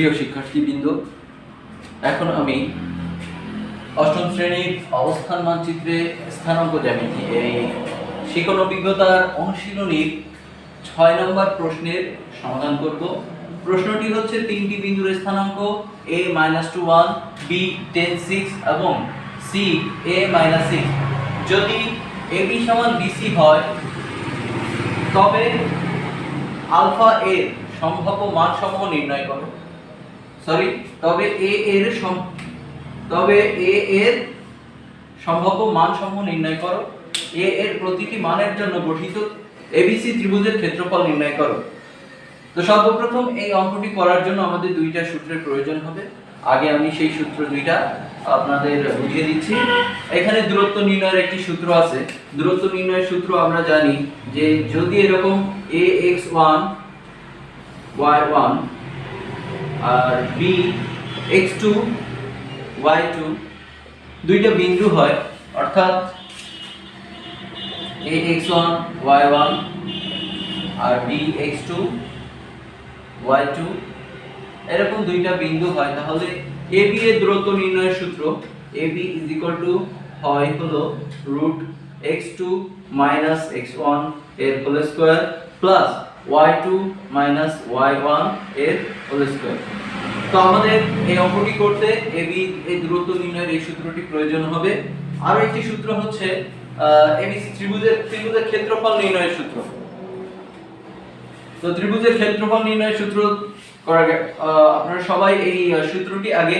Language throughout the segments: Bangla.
প্রিয় শিক্ষার্থীবৃন্দ, এখন আমি অষ্টম শ্রেণির অবস্থান মানচিত্রে স্থানাঙ্ক জ্যামিতি এই শিখন অভিজ্ঞতার অনুশীলনীর ছয় নম্বর প্রশ্নের সমাধান করব। প্রশ্নটি হচ্ছে তিনটি বিন্দুর স্থানাঙ্ক A minus two one B ten six এবং সি এ মাইনাস সিক্স যদি এ বি সমান বিসি হয়, তবে আলফা এর সম্ভাব্য মান সমূহ নির্ণয় করো। সরি তবে এ এর তবে এ এর সম্ভাব্য মান সমূহ নির্ণয় করো। এ এর প্রতিটি মানের জন্য গঠিত এবিসি ত্রিভুজের ক্ষেত্রফল নির্ণয় করো। তো সর্বপ্রথম এই অঙ্কটি করার জন্য আমাদের দুইটা সূত্রের প্রয়োজন হবে। আগে আমি সেই সূত্র দুইটা আপনাদের বুঝিয়ে দিচ্ছি। এখানে দূরত্ব নির্ণয়ের একটি সূত্র আছে। দূরত্ব নির্ণয়ের সূত্র আমরা জানি যে যদি এরকম A x one y one R B x two y two দুইটা বিন্দু হয়। অর্থাৎ A x one y one R B x two y two এরকম দুইটা বিন্দু হয়। তাহলে এ বি এর দূরত্ব নির্ণয়ের সূত্র A B is equal to হয় হলো root x two minus x ওয়ানের whole square plus y two minus y ওয়ানের হোল স্কোয়ার তো আমাদের এই অঙ্কটি করতে বি এই দূরত্ব নির্ণয়ের এই সূত্রটি প্রয়োজন হবে। আরও একটি সূত্র হচ্ছে এবিসি ত্রিভুজের ত্রিভুজের ক্ষেত্রফল নির্ণয়ের সূত্র। তো ত্রিভুজের ক্ষেত্রফল নির্ণয়ের সূত্র করার আপনারা সবাই এই সূত্রটি আগে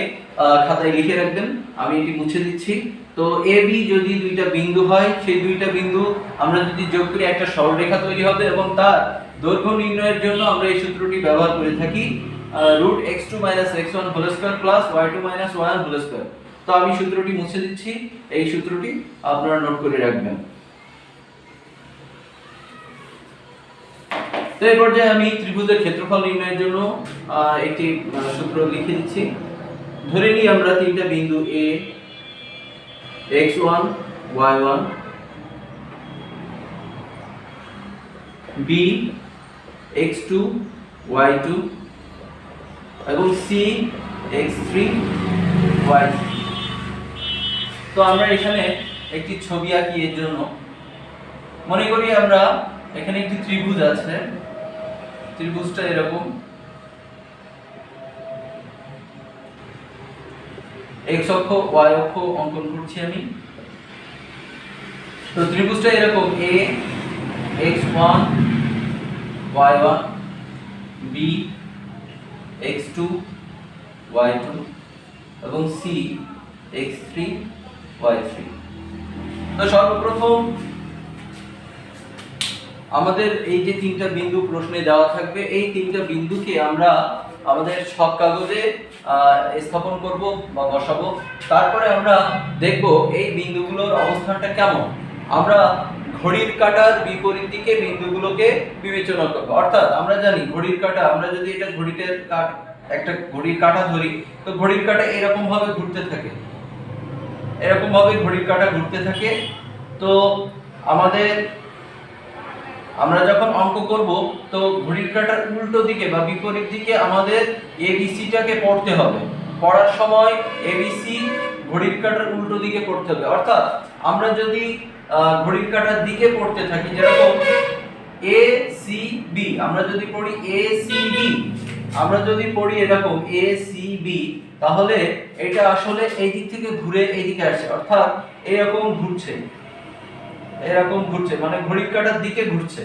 খাতায় লিখে রাখবেন। আমি এটি মুছে দিচ্ছি। তো এ, বি যদি দুইটা বিন্দু হয়, সেই দুইটা বিন্দু আমরা যদি যোগ করি, একটা সরলরেখা তৈরি হবে এবং তার দৈর্ঘ্য নির্ণয়ের জন্য আমরা এই সূত্রটি ব্যবহার করে থাকি root x two minus x one whole square plus y two minus one whole square তো আমি সূত্রটি মুছে দিচ্ছি, এই সূত্রটি আপনারা নোট করে রাখবেন। তো এই পর্যায়ে আমি ত্রিভুজের ক্ষেত্রফল নির্ণয়ের জন্য একটি সূত্র লিখে দিচ্ছি। ধরে নিই আমরা তিনটা বিন্দু A x one y one B x two y two এবং সি এক্স থ্রি ওয়াই তো আমরা এখানে একটি ছবি আঁকি এর জন্য। মনে করি আমরা এখানে একটি ত্রিভুজ আছে। ত্রিভুজটা এরকম। এক্স অক্ষ ওয়াই অক্ষ অঙ্কন করছি আমি। তো ত্রিভুজটা এরকম A x one y one B x two y two এবং C x three y three তো সর্বপ্রথম আমাদের এই যে তিনটা বিন্দু প্রশ্নে দেওয়া থাকবে, এই তিনটা বিন্দুকে আমরা আমাদের ছক কাগজে স্থাপন করব বা বসাবো। তারপরে আমরা দেখব এই বিন্দুগুলোর অবস্থানটা কেমন। আমরা ঘড়ির কাঁটার বিপরীত দিকে বিন্দুগুলোকে বিবেচনা করব। অর্থাৎ আমরা জানি ঘড়ির কাঁটা, আমরা যদি এটা ঘড়িতে কাট, একটা ঘড়ির কাঁটা ধরি, তো ঘড়ির কাটা এরকম ভাবে ঘুরতে থাকে। এরকম ভাবে ঘড়ির কাটা ঘুরতে থাকে। তো আমাদের, আমরা যখন অঙ্ক করব, তো ঘড়ির কাটার উল্টো দিকে বা বিপরীত দিকে আমাদের এবিসিটাকে পড়তে হবে। পড়ার সময় এবিসি ঘড়ির কাটার উল্টো দিকে পড়তে হবে। অর্থাৎ আমরা যদি ঘড়ির কাঁটার দিকে পড়তে থাকি, যেরকম এ সি বি আমরা যদি পড়ি এ সি বি আমরা যদি পড়ি এরকম এ সি বি তাহলে এটা আসলে এই দিক থেকে ঘুরে এই দিকে আসছে, অর্থাৎ এরকম ঘুরছে। এরকম ঘুরছে মানে ঘড়ির কাঁটার দিকে ঘুরছে।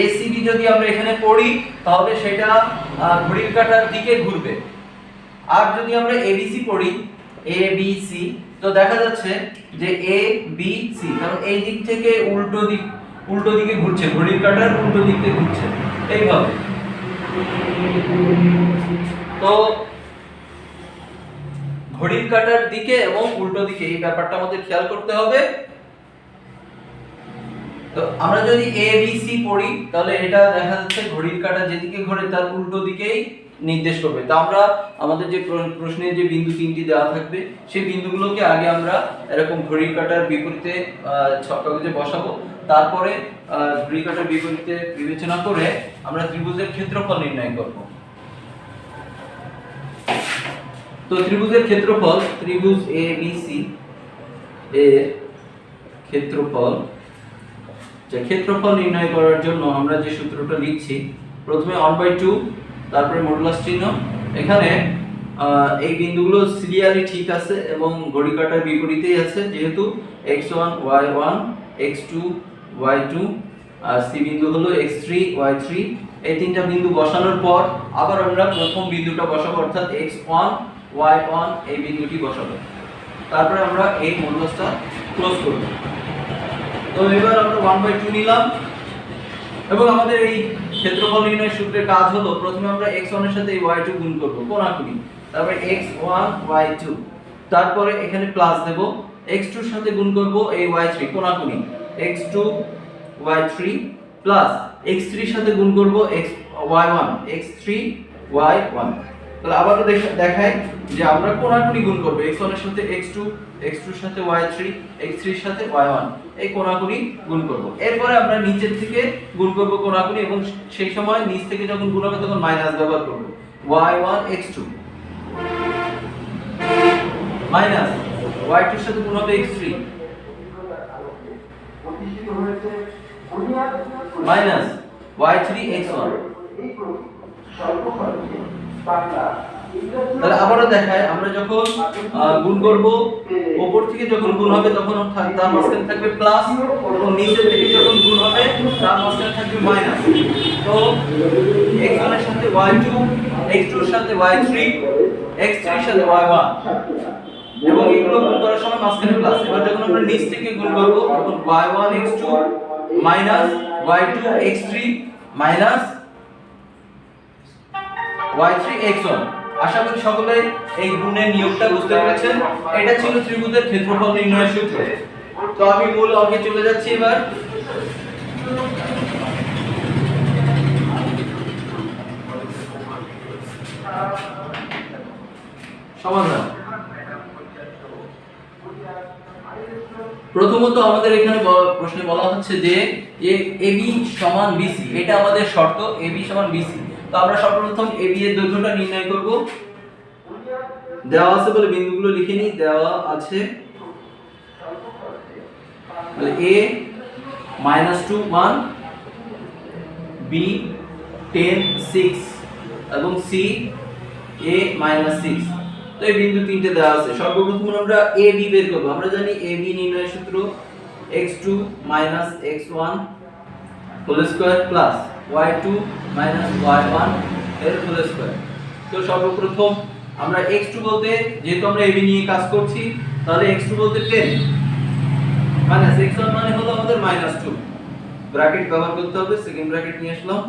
এ সি এসিবি যদি আমরা এখানে পড়ি, তাহলে সেটা ঘড়ির কাঁটার দিকে ঘুরবে। আর যদি আমরা এবিসি পড়ি এ বি সি তো দেখা যাচ্ছে যে এ বি সি কারণ এই দিক থেকে উল্টো দিক, উল্টো দিকে ঘুরছে, ঘড়ির কাটার উল্টো দিক থেকে ঘুরছে, এইভাবে। তো ঘড়ির কাঁটার দিকে এবং উল্টো দিকে, এই ব্যাপারটা আমাদের খেয়াল করতে হবে। তো আমরা যদি এ বি সি পড়ি, তাহলে এটা দেখা যাচ্ছে ঘড়ির কাঁটা যেদিকে ঘোরে তার উল্টো দিকেই নির্দেশ করবে। তা আমরা আমাদের যে প্র- প্রশ্নের যে বিন্দু তিনটি দেওয়া থাকবে, সেই বিন্দুগুলোকে আগে আমরা এরকম ঘড়ির কাটার বিপরীতে কাগজে বসাবো। তারপরে ঘড়ির কাঁটার বিপরীতে বিবেচনা করে আমরা ত্রিভুজের ক্ষেত্রফল নির্ণয় করব। তো ত্রিভুজের ক্ষেত্রফল, ত্রিভুজ এ বি সি এর ক্ষেত্রফল, যে ক্ষেত্রফল নির্ণয় করার জন্য আমরা যে সূত্রটা লিখছি, প্রথমে ওয়ান বাই টু তারপরে মডুলাস চিহ্ন। এখানে এই বিন্দুগুলো সিরিয়ালি ঠিক আছে এবং ঘড়ি কাটার বিপরীতেই আছে, যেহেতু x one, y one, x two, y two, আর সি বিন্দু হলো এক্স থ্রি, ওয়াই থ্রি। এই তিনটা বিন্দু বসানোর পর আবার আমরা প্রথম বিন্দুটা বসাবো, অর্থাৎ এক্স ওয়ান, ওয়াই ওয়ান, এই বিন্দুটি বসাবো। তারপরে আমরা এই মডুলাসটা ক্লোজ করব। তো এবার আমরা ওয়ান বাই টু নিলাম এবং আমাদের এই ক্ষেত্রফল নির্ণয় সূত্রের কাজ হলো, প্রথমে আমরা x1 এর সাথে এই y2 গুণ করব, কোনাকুনি। তারপরে x1 y2 তারপরে এখানে প্লাস দেব x2 এর সাথে গুণ করব এই y3 কোনাকুনি। x2 y3 প্লাস x3 এর সাথে গুণ করব x y1 x3 y1 তাহলে আবারও দেখা- দেখাই যে আমরা কোনাকুনি গুণ করব? x1 এর সাথে x2 x2 এর সাথে y3 x3 এর সাথে y1 এই কোনাকুনি গুণ করব। এরপরে আমরা নিচের থেকে গুণ করব কোনাকুনি এবং সেই সময় নিচ থেকে যখন গুণ হবে তখন মাইনাস ব্যবহার করব। y1 x2 মাইনাস y2 এর সাথে গুণ হবে x3 মাইনাস y3 x1 তাহলে আবারও দেখায়, আমরা যখন গুণ করব উপর থেকে যখন গুণ হবে, তখন তার মাঝখানে থাকবে প্লাস এবং নিচে থেকে যখন গুণ হবে, তার মাঝখানে থাকবে মাইনাস তো x1 এর সাথে y2 x2 এর সাথে y3 x3 এর সাথে y1 এবং এগুলো গুণ করার সময় মাঝখানে প্লাস এবার যখন আমরা নিচ থেকে গুণ করব, তখন y1 x2 minus y2 x3 minus y3 x1 আশা করি সকলে এই গুণের নিয়মটা বুঝতে পেরেছেন। এটা ছিল ত্রিভুজের ক্ষেত্রফল নির্ণয়ের সূত্র। তো আমি মূল অঙ্কে চলে যাচ্ছি এবার। সমাধান। প্রথমত আমাদের এখানে প্রশ্নে বলা হচ্ছে যে এবি সমান বিসি এটা আমাদের শর্ত এবি সমান বিসি তো আমরা সর্বপ্রথম এবি এর দৈর্ঘ্যটা নির্ণয় করব। দেওয়া আছে বলে বিন্দুগুলো লিখে নিই। দেওয়া আছে তাহলে A minus two one B ten six এবং সি এ মাইনাস সিক্স তো এই বিন্দু তিনটে দেওয়া আছে। সর্বপ্রথম আমরা এ বি বের করব। আমরা জানি এ বি নির্ণয় সূত্র x two minus x one whole square plus y two minus y ওয়ানের হোল স্কোয়ার তো সর্বপ্রথম আমরা এক্স টু বলতে, যেহেতু আমরা এবি নিয়ে কাজ করছি, তাহলে এক্স টু বলতে টেন এক্স ওয়ান মানে হলো আমাদের মাইনাস টু ব্র্যাকেট ব্যবহার করতে হবে সেকেন্ড ব্র্যাকেট নিয়ে আসলাম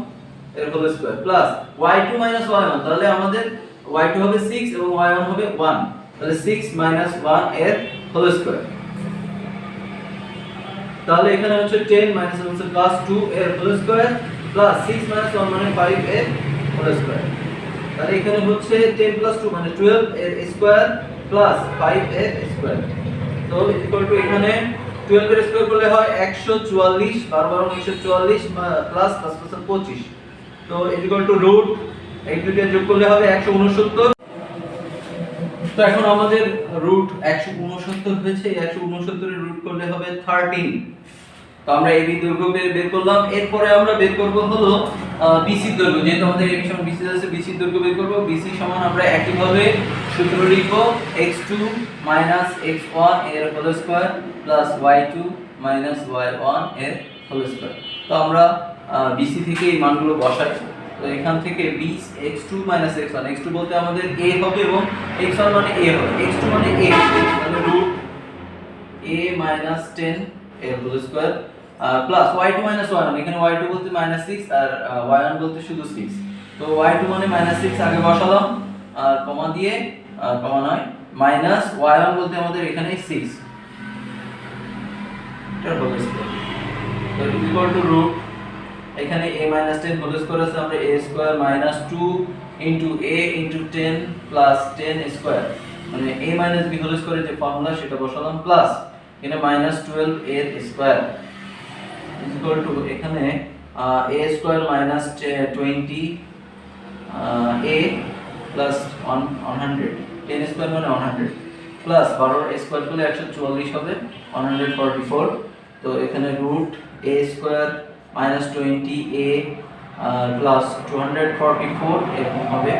এর whole square plus y2 minus y1 তাহলে আমাদের y2 হবে 6 এবং y1 হবে 1 তাহলে 6 মাইনাস 1 এর হোল স্কয়ার তাহলে এখানে হচ্ছে 10 মাইনাস হচ্ছে প্লাস 2 এর হোল স্কয়ার প্লাস 6 মাইনাস 1 মানে 5 এর হোল স্কয়ার তাহলে এখানে হচ্ছে 10 প্লাস 2 মানে 12 এর স্কয়ার প্লাস 5 এর স্কয়ার তো ইকুয়াল টু এখানে 12 এর স্কয়ার করলে হয় 144 12 12 144 প্লাস প্লাস প্লাস 25 তো ইকুয়াল টু রুট এই যোগ করলে হবে 169 তো এখন আমাদের রুট 169 হয়েছে, এই 169 এর রুট করলে হবে 13 তো আমরা এবি দৈর্ঘ্য বের করলাম। এরপরে আমরা বের করব হলো বিসি দৈর্ঘ্য যেহেতু আমাদের এবি সমান বিসি আছে বিসি দৈর্ঘ্য বের করব। বিসি সমান আমরা একই ভাবে সূত্র লিখব x2 x1 এর whole square plus y2 y1 এর হোল স্কয়ার তো আমরা বিসি থেকে এই মানগুলো বসাই। তো এখান থেকে B x two b x2 x1 x2 বলতে আমাদের a হবে এবং x1 মানে a হবে। X2 মানে a তাহলে রুট a মাইনাস টেন এর whole square plus y two minus one এখানে ওয়াই টু বলতে মাইনাস সিক্স আর ওয়াই ওয়ান বলতে শুধু সিক্স তো ওয়াই টু মানে মাইনাস সিক্স আগে বসালাম, আর কমা দিয়ে কমা নয় মাইনাস ওয়াই ওয়ান বলতে আমাদের এখানে সিক্স এখানে a মাইনাস টেন স্কোয়ার আমরা a square minus two into A into ten plus ten square মানে a minus B whole square যে ফর্মুলা সেটা বসালাম প্লাস এখানে মাইনাস টুয়েলভ এর স্কোয়ার ইকুয়াল টু এখানে A square minus twenty A plus one one hundred ten square মানে ওয়ান হান্ড্রেড প্লাস বারোর স্কোয়ার করলে একশো চুয়াল্লিশ হবে ওয়ান হান্ড্রেড ফর্টি ফোর তো এখানে root A square minus twenty A plus two hundred forty four এরকম হবে।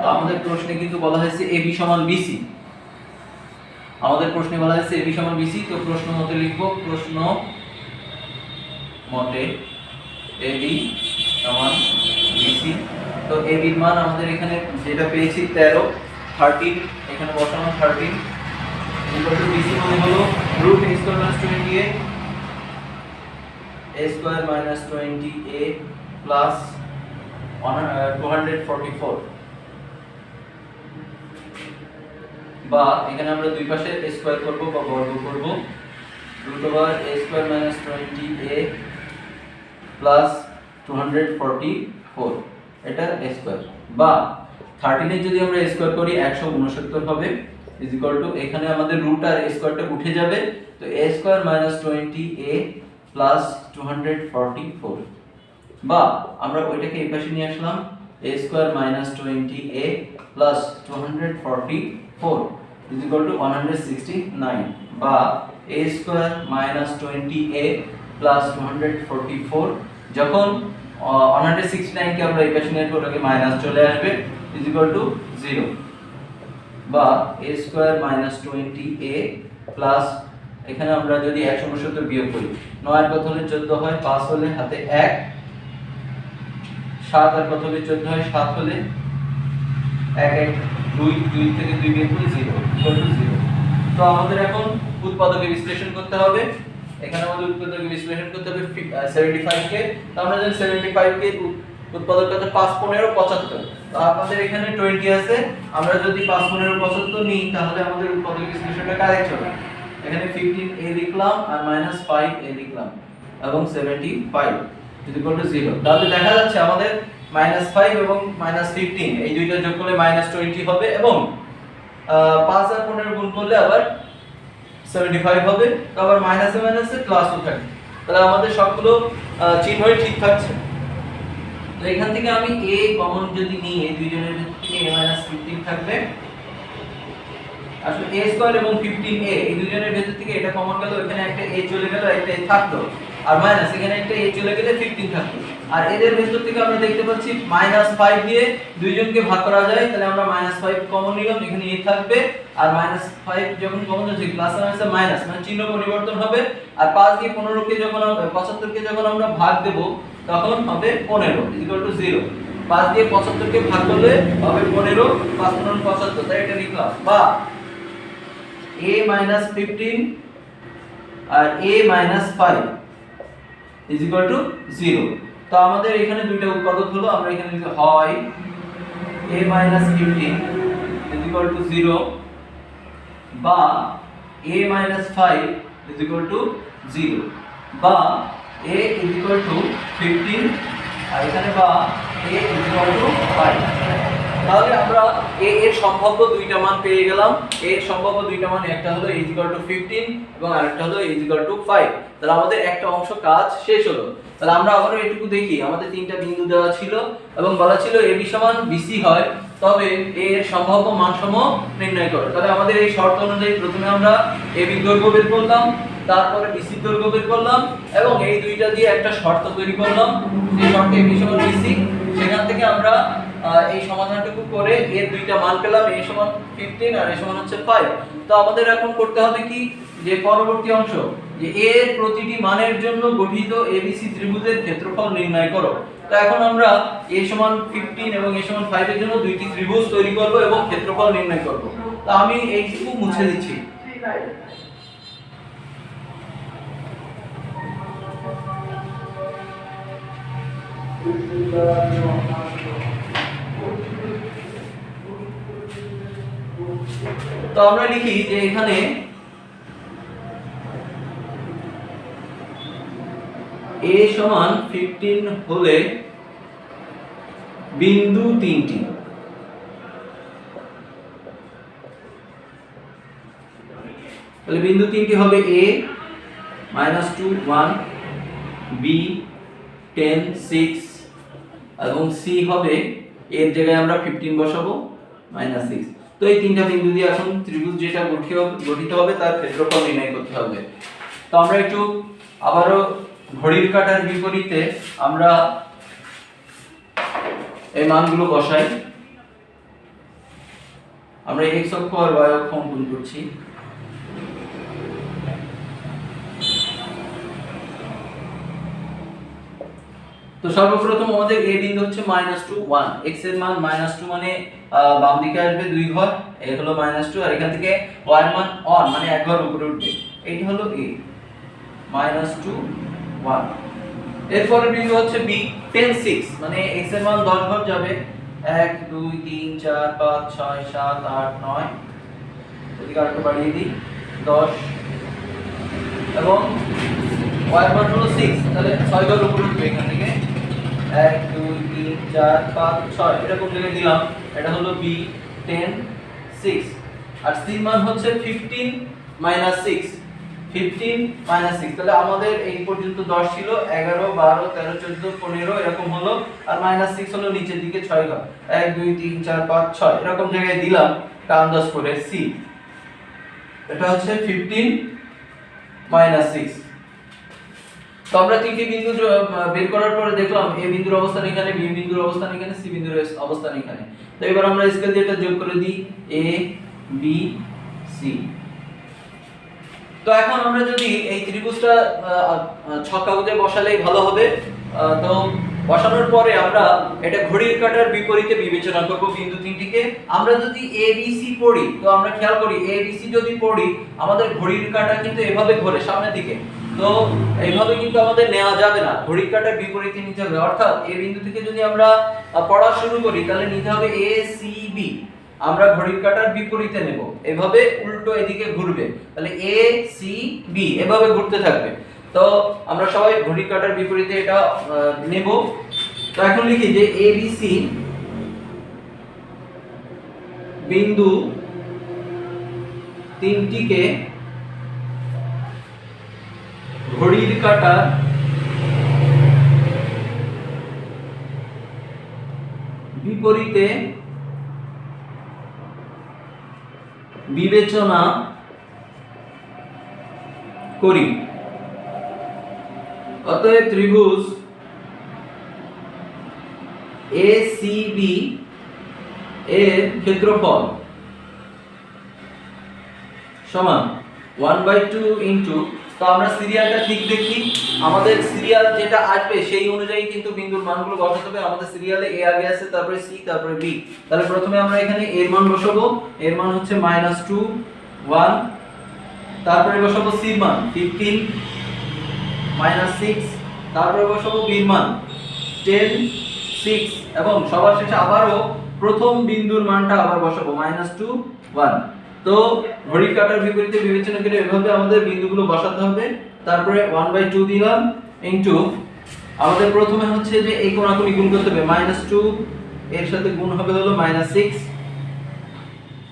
তো আমাদের প্রশ্নে কিন্তু বলা হয়েছে এ বি সমান বিসি আমাদের প্রশ্নে বলা হয়েছে এ বি সমান বিসি তো প্রশ্ন মতে লিখব, প্রশ্ন মতে এ বি সমান বিসি তো এ বির মান আমাদের এখানে যেটা পেয়েছি তেরো থার্টিন এখানে বসানো থার্টিন বিসি মানে হলো root A square minus twenty A A square minus twenty A plus two hundred forty four বা এখানে আমরা দুই পাশে স্কোয়ার করব বা বর্গ করব। Root over A square minus twenty A plus two hundred forty four এটা স্কোয়ার বা থার্টিনের যদি আমরা স্কোয়ার করি, একশো উনসত্তর হবে ইজ টু এখানে আমাদের রুট আর স্কোয়ারটা উঠে যাবে, তো A square minus twenty A plus two hundred forty four বা আমরা ওইটাকে এই পাশে নিয়ে আসলাম A square minus twenty A plus two hundred forty four is two one hundred sixty nine বা A square minus twenty A plus two hundred forty four যখন ওয়ান হান্ড্রেড সিক্সটি নাইনকে আমরা এই পাশে নিয়ে মাইনাস চলে আসবে ইজ টু জিরো বা A square minus twenty A plus এখানে আমরা যদি একশো উনসত্তর বিয়োগ করি, নয়ের কত হলে চোদ্দ হয়, পাঁচ হলে হাতে এক, সাত আর কত হলে চোদ্দ হয়, সাত হলে এক এক, দুই দুই থেকে দুই বিয়োগ করে জিরো জিরো তো আমাদের এখন উৎপাদকে বিশ্লেষণ করতে হবে। এখানে আমাদের উৎপাদকে বিশ্লেষণ করতে হবে সেভেন্টি ফাইভ কে তো আমরা জানি সেভেন্টি ফাইভ কে উৎপাদক কত পাঁচ পনেরো পঁচাত্তর। তো আপনাদের এখানে টোয়েন্টি আছে। আমরা যদি পাঁচ পনেরো পঁচাত্তর নিই তাহলে আমাদের উৎপাদক বিশ্লেষণটা কারেক্ট হবে। এখানে ফিফটিন এ লিখলাম আর মাইনাস ফাইভ এ লিখলাম এবং seventy five equal to zero তাহলে দেখা যাচ্ছে আমাদের মাইনাস ফাইভ এবং মাইনাস ফিফটিন এই দুইটা যোগ করলে মাইনাস টোয়েন্টি হবে এবং আহ, পাঁচ আর পনেরো গুণ করলে আবার সেভেন্টি ফাইভ হবে, তো আবার মাইনাসে মাইনাসে প্লাসও থাকে। তাহলে আমাদের সবগুলো চিহ্নই ঠিক থাকছে। তো এখান থেকে আমি এ কমন যদি নিই, এই দুইজনের থেকে এ মাইনাস ফিফটিন থাকবে। আসলে a স্কয়ার এবং 15a এই দুজনের ভেতর থেকে এটা কমন গেল এখানে একটা a চলে গেল একটা a থাকতো আর মাইনাস এখানে একটা a চলে গেলে 15 থাকতো আর এদের ভেতর থেকে আমরা দেখতে পাচ্ছি মাইনাস ফাইভ দিয়ে দুইজনকে ভাগ করা যায়, তাহলে আমরা মাইনাস ফাইভ কমন নিলাম এখানে a থাকবে, আর মাইনাস ফাইভ যখন কমন যাচ্ছে প্লাস আর মাইনাস মাইনাস মানে চিহ্ন পরিবর্তন হবে, আর পাঁচ দিয়ে পনেরোকে যখন আমরা 75 কে যখন আমরা ভাগ দেব, তখন হবে 15 ইকুয়াল টু 0 5 দিয়ে 75 কে ভাগ করলে হবে 15 5 15 75 তাই এটা লিখলাম। বা এ মাইনাস ফিফটিন আর minus 5 is equal to 0 তো আমাদের এখানে দুইটা উৎপাদক হলো আমরা এখানে লিখতে হয় a minus 15 is equal to 0 বা a minus 5 is equal to 0 বা a is equal to 15 আর এখানে বা a is equal to 5 তাহলে আমরা a এর সম্ভাব্য দুইটা মান পেয়ে গেলাম। a এর সম্ভাব্য দুইটা মান একটা হলো a টু 15 এবং আরেকটা হলো a টু 5 তাহলে আমাদের একটা অংশ কাজ শেষ হলো। তাহলে আমরা আবারও এটুকু দেখি, আমাদের তিনটা বিন্দু দেওয়া ছিল এবং বলা ছিল a b সমান bc হয়, তবে এর সম্ভাব্য মানসমূহ নির্ণয় করো। তাহলে আমাদের এই শর্ত অনুযায়ী প্রথমে আমরা a b দৈর্ঘ্য বের করলাম, তারপরে bc দৈর্ঘ্য বের করলাম এবং এই দুইটা দিয়ে একটা শর্ত তৈরি করলাম। যে শর্তে a b সমান bc সেখান থেকে আমরা এই সমাধানটুকু করে এর দুইটা মান পেলাম a সমান 15 আর a সমান হচ্ছে ফাইভ তো আমাদের এখন করতে হবে কি যে পরবর্তী অংশ যে এর প্রতিটি মানের জন্য গঠিত abc ত্রিভুজের ক্ষেত্রফল নির্ণয় করো তো এখন আমরা এ সমান 15 এবং এ সমান 5 এর জন্য দুইটি ত্রিভুজ তৈরি করব এবং ক্ষেত্রফল নির্ণয় করব তো আমি এইটুকু মুছে দিচ্ছি তো আমরা লিখি যে এখানে a সমান 15 হলে বিন্দু তিনটি। তাহলে বিন্দু তিনটি হবে a minus two one B ten six এবং সি হবে এর জায়গায় আমরা ফিফটিন বসাবো মাইনাস সিক্স তো এই তিনটা বিন্দু দিয়ে আসুন, ত্রিভুজ যেটা গঠিত হবে তার ক্ষেত্রফল নির্ণয় করতে হবে। তো আমরা একটু আবারও ঘড়ির কাঁটার বিপরীতে আমরা এই মানগুলো বসাই। আমরা এক্স অক্ষ আর ওয়াই অক্ষ অঙ্কন করছি। তো সর্বপ্রথম আমাদের a বিন্দু হচ্ছে মাইনাস টু ওয়ান এক্সের মান মাইনাস টু মানে বাম দিকে আসবে দুই ঘর এই হলো মাইনাস টু আর এখান থেকে এর মান অন মানে এক ঘর উপরে উঠবে। এইটা হলো a মাইনাস টু ওয়ান এরপরের বিন্দু হচ্ছে b টেন সিক্স মানে x এর মান দশ ঘর যাবে। এক, দুই, তিন, চার, পাঁচ, ছয়, সাত, আট, নয়। এদিকে আরেকটু বাড়িয়ে দিই। দশ। এবং এর মান হলো 6 তাহলে 6 ঘর উপরে উঠবে এখান থেকে। 1 2 3 4 5 6 এরকম জায়গায় দিলাম। এটা হলো b 10 6 আর c মান হচ্ছে 15 মাইনাস 6 15 মাইনাস 6 তাহলে আমাদের এই পর্যন্ত 10 ছিল 11 12 13 14 15 এরকম হলো। আর মাইনাস 6 হলো নিচের দিকে 6 ঘর। 1 2 3 4 5 6 এরকম জায়গায় দিলাম তা আন্দাজ করে c এটা হচ্ছে 15 মাইনাস 6 তো আমরা তিনটি বিন্দু বের করার পরে দেখলাম এ বিন্দুর অবস্থান এখানে বি বিন্দুর অবস্থান এখানে সি বিন্দুর অবস্থান এখানে। তো এবার আমরা স্কেল দিয়ে এটা যোগ করে দিই এ বি সি। তো এখন আমরা যদি এই ত্রিভুজটা আহ, আহ, ছক কাগজে বসালেই ভালো হবে। তো বসানোর পরে আমরা এটা ঘড়ির কাটার বিপরীতে বিবেচনা করব বিন্দু তিনটিকে। আমরা যদি এ বি সি পড়ি তো আমরা খেয়াল করি এ বি সি যদি পড়ি আমাদের ঘড়ির কাটা কিন্তু এভাবে ঘোরে সামনের দিকে। তো এইভাবে কিন্তু আমাদের নেওয়া যাবে না। ঘড়ির কাঁটার বিপরীতে নিতে হবে। অর্থাৎ এ বিন্দু থেকে যদি আমরা পড়া শুরু করি, তাহলে নিতে হবে এ সি বি আমরা ঘড়ির কাঁটার বিপরীতে নেব। এভাবে উল্টো এদিকে ঘুরবে। তাহলে এ সি বি এভাবে ঘুরতে থাকবে। তো আমরা সবাই ঘড়ির কাঁটার বিপরীতে এটা নেব। তো এখন লিখি যে এ বি সি বিন্দু তিনটিকে ঘড়ির কাটা। বিপরীতে বিবেচনা করি। অতএব ত্রিভুজ এ সি বি এর ক্ষেত্রফল সমান ওয়ান বাই টু ইন্টু তো আমরা সিরিয়ালটা ঠিক দেখি। আমাদের সিরিয়াল যেটা আসবে সেই অনুযায়ী কিন্তু বিন্দুর মানগুলো বসাতে হবে। আমাদের সিরিয়ালে এ আগে আছে, তারপরে সি, তারপরে বি। তাহলে প্রথমে আমরা এখানে এর মান বসাবো। এর মান হচ্ছে মাইনাস টু ওয়ান তারপরে বসাবো সির মান ফিফটিন মাইনাস সিক্স তারপরে বসাবো বির মান টেন সিক্স এবং সবার শেষে আবারও প্রথম বিন্দুর মানটা আবার বসাবো মাইনাস টু ওয়ান তো ঘড়ির কাটার বিপরীতে বিবেচনা করে এভাবে আমাদের বিন্দুগুলো বসাতে হবে। তারপরে ওয়ান বাই টু দিলাম ইন্টু আমাদের প্রথমে হচ্ছে যে এই কোণাকুণি গুণ করতে হবে মাইনাস টু এর সাথে গুণ হবে হলো মাইনাস সিক্স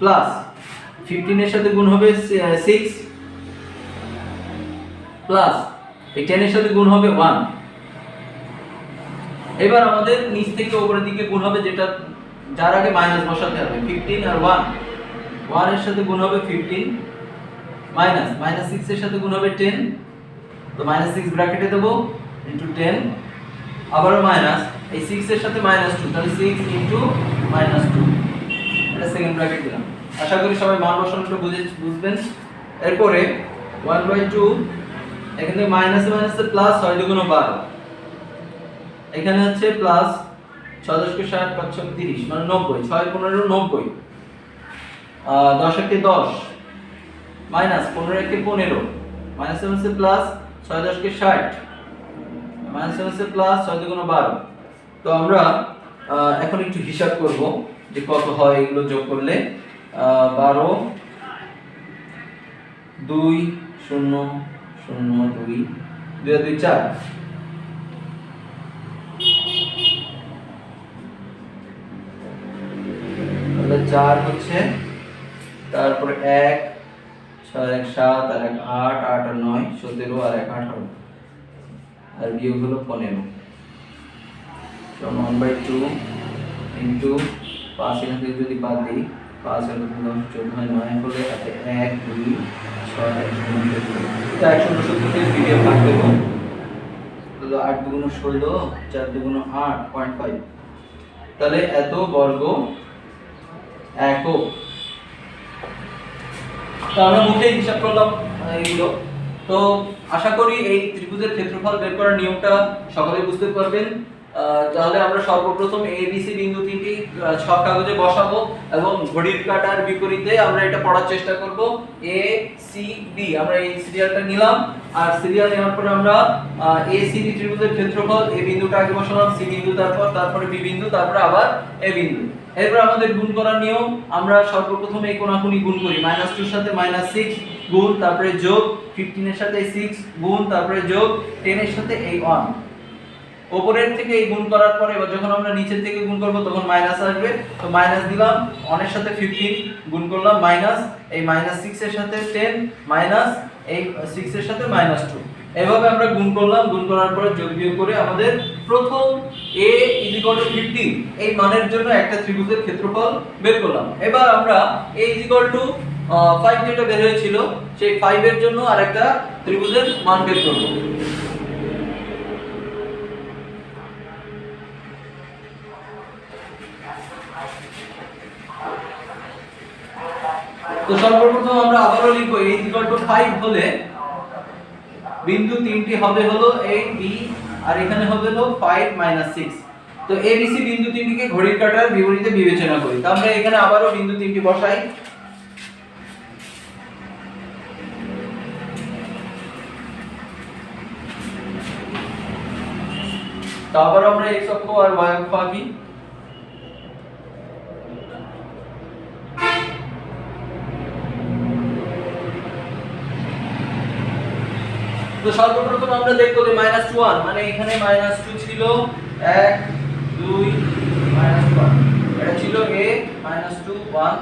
প্লাস ফিফটিনের সাথে গুণ হবে সিক্স প্লাস এই টেনের সাথে গুণ হবে ওয়ান এবার আমাদের নিচ থেকে উপরের দিকে গুণ হবে যেটা, যার আগে মাইনাস বসাতে হবে ফিফটিন আর ওয়ান ওয়ানের সাথে গুণ হবে ফিফটিন মাইনাস মাইনাস সিক্স এর সাথে গুণ হবে টেন তো মাইনাস সিক্স ব্র্যাকেটে দেবো ইন্টু টেন আবারও মাইনাস এই সিক্স এর সাথে মাইনাস টু তাহলে সিক্স ইন্টু মাইনাস টু এটা সেকেন্ড ব্র্যাকেট দিলাম। আশা করি সবাই মান বসানোটা বুঝে, বুঝবেন। এরপরে ওয়ান বাই টু এখানে মাইনাসে মাইনাসে প্লাস হয় দুগুণ বারো। এখানে হচ্ছে প্লাস ছয় দশকে ষাট, পাঁচ ছয় তিরিশ মানে নব্বই, ছয় পনেরো নব্বই। দশ একে দশ। মাইনাস পনেরো একে পনেরো। মাইনাস মাইনাসে প্লাস ছয় দশকে ষাট। মাইনাস মাইনাসে প্লাস ছয় দুগুণ বারো। তো আমরা এখন একটু হিসাব করব যে কত হয় এগুলো যোগ করলে। বারো, দুই, শূন্য শূন্য, দুই দুই দুই, চার। চার হচ্ছে তারপরে এক, ছয়, এক, সাত, আর এক, আট আট, আর নয়, সতেরো, আর এক, আঠারো। আর বিয়োগ হলো পনেরো। ওয়ান বাই টু ইন্টু পাঁচ এখান থেকে যদি বাদ দিই, পাঁচ এক দশ, চোদ্দ হয় নয় হলে হাতে এক, দুই, ছয় একশো উনসত্তরকে ভিডিও ভাগ দেবো তাহলে আট দুগুণ ষোলো, চার দুগুণ আট পয়েন্ট ফাইভ তাহলে এত বর্গ একক। তো আমরা মুখে হিসাব করলাম এইগুলো। তো আশা করি এই ত্রিভুজের ক্ষেত্রফল বের করার নিয়মটা সকলে বুঝতে পারবেন। তাহলে আমরা সর্বপ্রথম এ বি সি বিন্দু তিনটি ছক কাগজে বসাবো এবং ঘড়ির কাটার বিপরীতে আমরা এটা পড়ার চেষ্টা করব। এ সি বি আমরা এই সিরিয়ালটা নিলাম। আর সিরিয়াল নেওয়ার পরে আমরা এ সি বি ত্রিভুজের ক্ষেত্রফল এ বিন্দুটা আগে বসালাম সি বিন্দু, তারপর, তারপরে বি বিন্দু, তারপরে আবার এ বিন্দু। এরপর আমাদের গুণ করার নিয়ম, আমরা সর্বপ্রথম এই কোণাকুনি গুণ করি। মাইনাস টুর সাথে মাইনাস সিক্স গুণ, তারপরে যোগ ফিফটিন এর সাথে সিক্স গুণ, তারপরে যোগ টেন এর সাথে এই ওয়ান ওপরের থেকে এই গুণ করার পরে, এবার যখন আমরা নিচের থেকে গুণ করব, তখন মাইনাস আসবে। তো মাইনাস দিলাম ওয়ানের সাথে ফিফটিন গুণ করলাম মাইনাস এই মাইনাস সিক্স এর সাথে টেন মাইনাস এই সিক্স এর সাথে মাইনাস টু এভাবে আমরা গুণ করলাম, গুণ করার পরে যোগ বিয়োগ করে আমাদের প্রথম a ইজিকল টু ফিফটিন এই মানের জন্য একটা ত্রিভুজের ক্ষেত্রফল বের করলাম। এবার আমরা a ইজিকল টু ফাইভ যেটা বের হয়েছিল, সেই ফাইভ এর জন্য আরেকটা ত্রিভুজের মান বের করব। তো সর্বপ্রথম আমরা আবারও লিখব a ইকুয়াল টু 5 হলে বিন্দু তিনটি হবে হলো a বি আর এখানে হবে হলো ফাইভ মাইনাস সিক্স তো b, c বিন্দু তিনটিকে ঘড়ির কাঁটার বিপরীতে বিবেচনা করি। তো আমরা এখানে আবারও বিন্দু তিনটি বসাই। তো আবার আমরা x অক্ষ আর y অক্ষ আঁকি। তো সর্বপ্রথম আমরা দেখব যে মাইনাস ওয়ান মানে এখানে মাইনাস টু ছিল এক, দুই মাইনাস ওয়ান এটা ছিল A minus two one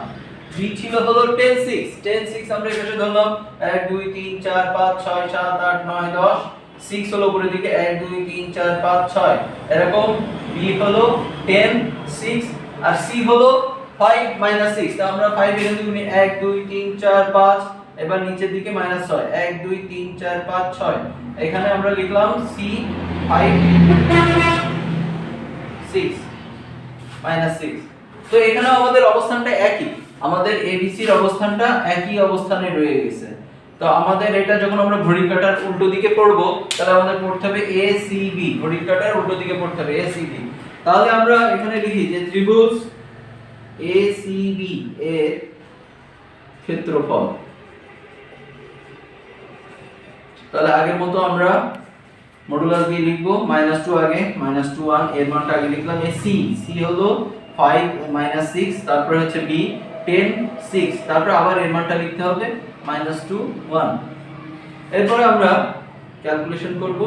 B ছিল হলো টেন সিক্স টেন সিক্স আমরা এখানে ধরলাম এক, দুই, তিন, চার, পাঁচ, ছয়, সাত, আট, নয়, দশ। সিক্স হলো উপরের দিকে, এক, দুই, তিন, চার, পাঁচ, ছয়। এরকম বি হলো টেন সিক্স আর সি হলো ফাইভ মাইনাস সিক্স তা আমরা ফাইভ এখানে এক, দুই, তিন, চার, পাঁচ এবার নিচের দিকে মাইনাস ছয়। এক, দুই, তিন, চার, পাঁচ, ছয়। এখানে আমরা লিখলাম সি তো এখানেও আমাদের অবস্থানটা একই। আমাদের এবিসির অবস্থানটা একই অবস্থানে রয়ে গেছে। তো আমাদের এটা যখন আমরা ঘড়ির কাঁটার উল্টো দিকে পড়ব, তাহলে আমাদের পড়তে হবে এ সি বি ঘড়ির কাঁটার উল্টো দিকে পড়তে হবে এ সি বি তাহলে আমরা এখানে লিখি যে ত্রিভুজ এ সি বি এর ক্ষেত্রফল। তাহলে আগের মতো আমরা মডুলাস দিয়ে লিখব মাইনাস টু আগে মাইনাস টু ওয়ানের মানটা আগে লিখলাম এ সি সি হলো ফাইভ মাইনাস সিক্স তারপরে হচ্ছে বি টেন সিক্স তারপরে আবার এর মানটা লিখতে হবে মাইনাস টু ওয়ান এরপরে আমরা ক্যালকুলেশন করব।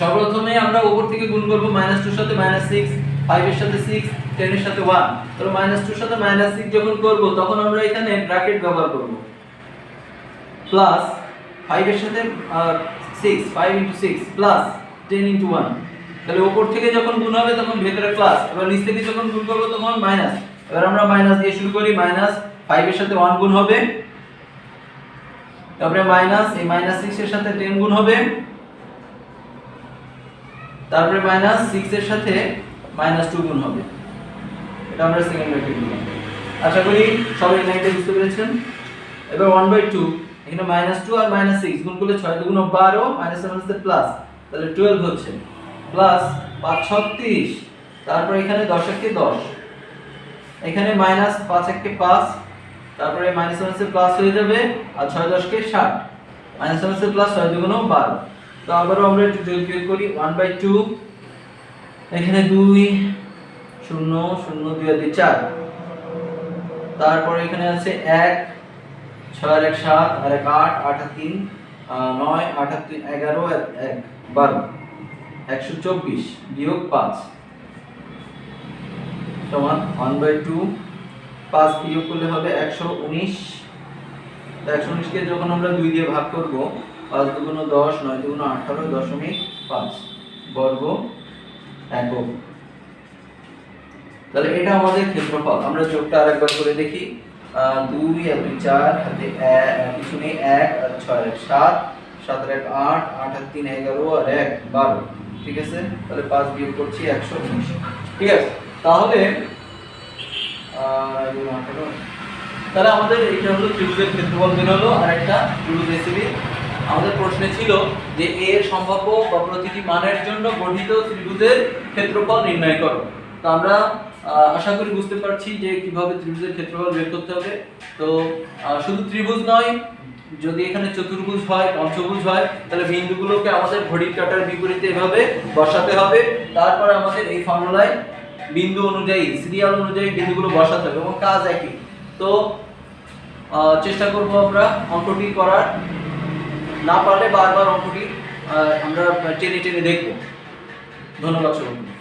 সর্বপ্রথমে আমরা উপর থেকে গুণ করব মাইনাস টুর সাথে মাইনাস সিক্স ফাইভের সাথে সিক্স টেনের সাথে ওয়ান তাহলে মাইনাস টুর সাথে মাইনাস সিক্স যখন করব, তখন আমরা এখানে ব্র্যাকেট ব্যবহার করব। প্লাস ফাইভের সাথে six five into six plus ten into one তাহলে ওপর থেকে যখন গুণ হবে তখন ভেতরে প্লাস এবার নিচ থেকে যখন গুণ করব তখন মাইনাস এবার আমরা মাইনাস দিয়ে শুরু করি মাইনাস ফাইভের সাথে ওয়ান গুণ হবে। তারপরে মাইনাস এই মাইনাস সিক্স এর সাথে টেন গুণ হবে। তারপরে মাইনাস সিক্স এর সাথে মাইনাস টু গুণ হবে। এটা আমরা সেকেন্ড ব্র্যাকেট দিলাম আশা করি সবাই লাইনটা বুঝতে পেরেছেন। এবার ওয়ান বাই টু এখানে মাইনাস টু আর মাইনাস সিক্স গুণ করলে ছয় দুগুণ বারো মাইনাস মাইনাস প্লাস তাহলে টুয়েলভ হচ্ছে। প্লাস পাঁচ ছত্রিশ তারপরে এখানে দশ একে দশ। এখানে মাইনাস পাঁচ একে পাঁচ। তারপরে মাইনাস মাইনাসের প্লাস হয়ে যাবে, আর ছয় দশকে ষাট। মাইনাস মাইনাসের প্লাস ছয় দুগুণ বারো। তো আবারও আমরা একটু যোগ বিয়োগ করি ওয়ান বাই টু এখানে দুই, শূন্য শূন্য দুই আর দুই চার। তারপরে এখানে আছে এক ছয় এক সাত, আর এক আট আট তিন নয়, আট তিন এগারো এক, বারো। একশো চব্বিশ বিয়োগ পাঁচ। সমান ওয়ান বাই টু পাঁচ বিয়োগ করলে হবে একশো উনিশ। একশো উনিশকে যখন আমরা দুই দিয়ে ভাগ করব, পাঁচ দুগুণ দশ, নয় দুগুণ আঠারো, দশমিক পাঁচ। বর্গ একক তাহলে এটা আমাদের ক্ষেত্রফল। আমরা যোগটা আরেকবার করে দেখি। দুই আর দুই চার, হাতে এক নেই এক, আর ছয়, এক, সাত সাত আর এক আট আট আর তিন, এগারো, আর এক, বারো। ঠিক আছে? তাহলে পাঁচ বিয়োগ করছি একশো উনিশ। ঠিক আছে? তাহলে। তাহলে আমাদের এটা হলো ত্রিভুজের ক্ষেত্রফল বের হলো, আর একটা ত্রিভুজ এসিবি আমাদের প্রশ্নে ছিল যে এর সম্ভাব্য বা প্রতিটি মানের জন্য গঠিত ত্রিভুজের ক্ষেত্রফল নির্ণয় করো। তো আমরা আশা করি বুঝতে পারছি যে কীভাবে ত্রিভুজের ক্ষেত্রফল বের করতে হবে। তো শুধু ত্রিভুজ নয়, যদি এখানে চতুর্ভুজ হয়, পঞ্চভুজ হয়, তাহলে বিন্দুগুলোকে আমাদের ঘড়ির কাটার বিপরীতে এভাবে বসাতে হবে। তারপর আমাদের এই ফর্মুলায় বিন্দু অনুযায়ী সিরিয়াল অনুযায়ী বিন্দুগুলো বসাতে হবে এবং কাজ একই। তো চেষ্টা করব আমরা অঙ্কটি করার। না পারলে বারবার অঙ্কটি আমরা টেনে টেনে দেখব। ধন্যবাদ সবাইকে।